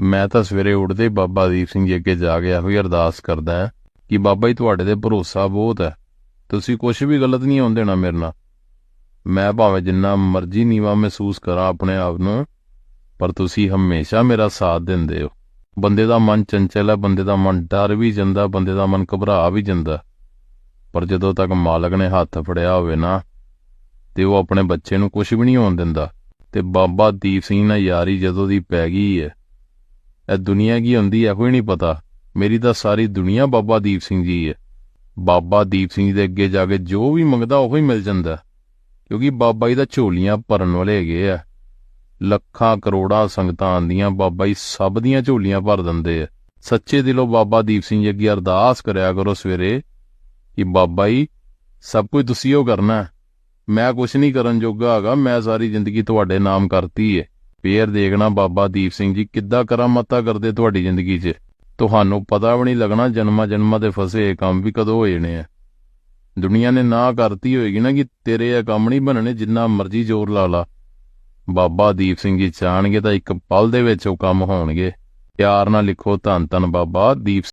ਮੈਂ ਤਾਂ ਸਵੇਰੇ ਉੱਠਦੇ ਹੀ ਬਾਬਾ ਦੀਪ ਸਿੰਘ ਜੀ ਅੱਗੇ ਜਾ ਕੇ ਇਹੋ ਹੀ ਅਰਦਾਸ ਕਰਦਾ ਕਿ ਬਾਬਾ ਜੀ ਤੁਹਾਡੇ ਤੇ ਭਰੋਸਾ ਬਹੁਤ ਹੈ। ਤੁਸੀਂ ਕੁਝ ਵੀ ਗਲਤ ਨਹੀਂ ਹੋਣ ਦੇਣਾ ਮੇਰੇ ਨਾਲ। ਮੈਂ ਭਾਵੇਂ ਜਿੰਨਾ ਮਰਜ਼ੀ ਨੀਵਾ ਮਹਿਸੂਸ ਕਰਾਂ ਆਪਣੇ ਆਪ ਨੂੰ, ਪਰ ਤੁਸੀਂ ਹਮੇਸ਼ਾ ਮੇਰਾ ਸਾਥ ਦਿੰਦੇ ਹੋ। ਬੰਦੇ ਦਾ ਮਨ ਚੰਚਲ ਹੈ, ਬੰਦੇ ਦਾ ਮਨ ਡਰ ਵੀ ਜਾਂਦਾ, ਬੰਦੇ ਦਾ ਮਨ ਘਬਰਾ ਵੀ ਜਾਂਦਾ। ਪਰ ਜਦੋਂ ਤੱਕ ਮਾਲਕ ਨੇ ਹੱਥ ਫੜਿਆ ਹੋਵੇ ਨਾ, ਤੇ ਉਹ ਆਪਣੇ ਬੱਚੇ ਨੂੰ ਕੁਝ ਵੀ ਨਹੀਂ ਹੋਣ ਦਿੰਦਾ। ਤੇ ਬਾਬਾ ਦੀਪ ਸਿੰਘ ਨਾਲ ਯਾਰੀ ਜਦੋਂ ਦੀ ਪੈ ਗਈ ਹੈ ਇਹ ਦੁਨੀਆ ਕੀ ਹੁੰਦੀ ਹੈ ਕੋਈ ਨਹੀਂ ਪਤਾ। ਮੇਰੀ ਤਾਂ ਸਾਰੀ ਦੁਨੀਆ ਬਾਬਾ ਦੀਪ ਸਿੰਘ ਜੀ ਹੈ। ਬਾਬਾ ਦੀਪ ਸਿੰਘ ਦੇ ਅੱਗੇ ਜਾ ਕੇ ਜੋ ਵੀ ਮੰਗਦਾ ਉਹ ਹੀ ਮਿਲ ਜਾਂਦਾ। ਕਿਉਂਕਿ ਬਾਬਾ ਜੀ ਦਾ ਝੋਲੀਆਂ ਭਰਨ ਵਾਲੇ ਹੈਗੇ ਆ। ਲੱਖਾਂ ਕਰੋੜਾਂ ਸੰਗਤਾਂ ਆਂਦੀਆਂ ਬਾਬਾ ਜੀ ਸਭ ਦੀਆਂ ਝੋਲੀਆਂ ਭਰ ਦਿੰਦੇ ਆ। ਸੱਚੇ ਦਿਲੋਂ ਬਾਬਾ ਦੀਪ ਸਿੰਘ ਜੀ ਅੱਗੇ ਅਰਦਾਸ ਕਰਿਆ ਕਰੋ ਸਵੇਰੇ ਕਿ ਬਾਬਾ ਜੀ, ਸਭ ਕੁਝ ਤੁਸੀਂ ਉਹ ਕਰਨਾ। ਮੈਂ ਕੁਝ ਨਹੀਂ ਕਰਨ ਜੋਗਾ ਹੈਗਾ, ਮੈਂ ਸਾਰੀ ਜ਼ਿੰਦਗੀ ਤੁਹਾਡੇ ਨਾਮ ਕਰਤੀ ਏ। ਫੇਰ ਦੇਖਣਾ ਬਾਬਾ ਦੀਪ ਸਿੰਘ ਜੀ ਕਿੱਦਾਂ ਕਰਾਮਾਤਾਂ ਕਰਦੇ ਤੁਹਾਡੀ ਜ਼ਿੰਦਗੀ 'ਚ? ਤੁਹਾਨੂੰ ਪਤਾ ਵੀ ਨਹੀਂ ਲੱਗਣਾ ਜਨਮਾਂ ਜਨਮਾਂ ਦੇ ਫਸੇ ਇਹ ਕੰਮ ਵੀ ਕਦੋਂ ਹੋ ਜਾਣੇ ਆ। ਦੁਨੀਆ ਨੇ ਨਾ ਕਰਤੀ ਹੋਏਗੀ ਨਾ ਕਿ ਤੇਰੇ ਇਹ ਕੰਮ ਨਹੀਂ ਬਣਨੇ ਜਿੰਨਾ ਮਰਜ਼ੀ ਜ਼ੋਰ ਲਾ ਲਾ। ਬਾਬਾ ਦੀਪ ਸਿੰਘ ਜੀ ਚਾਹਣਗੇ ਤਾਂ ਇੱਕ ਪਲ ਦੇ ਵਿੱਚ ਉਹ ਕੰਮ ਹੋਣਗੇ। ਪਿਆਰ ਨਾਲ ਲਿਖੋ ਧੰਨ ਧੰਨ ਬਾਬਾ ਦੀਪ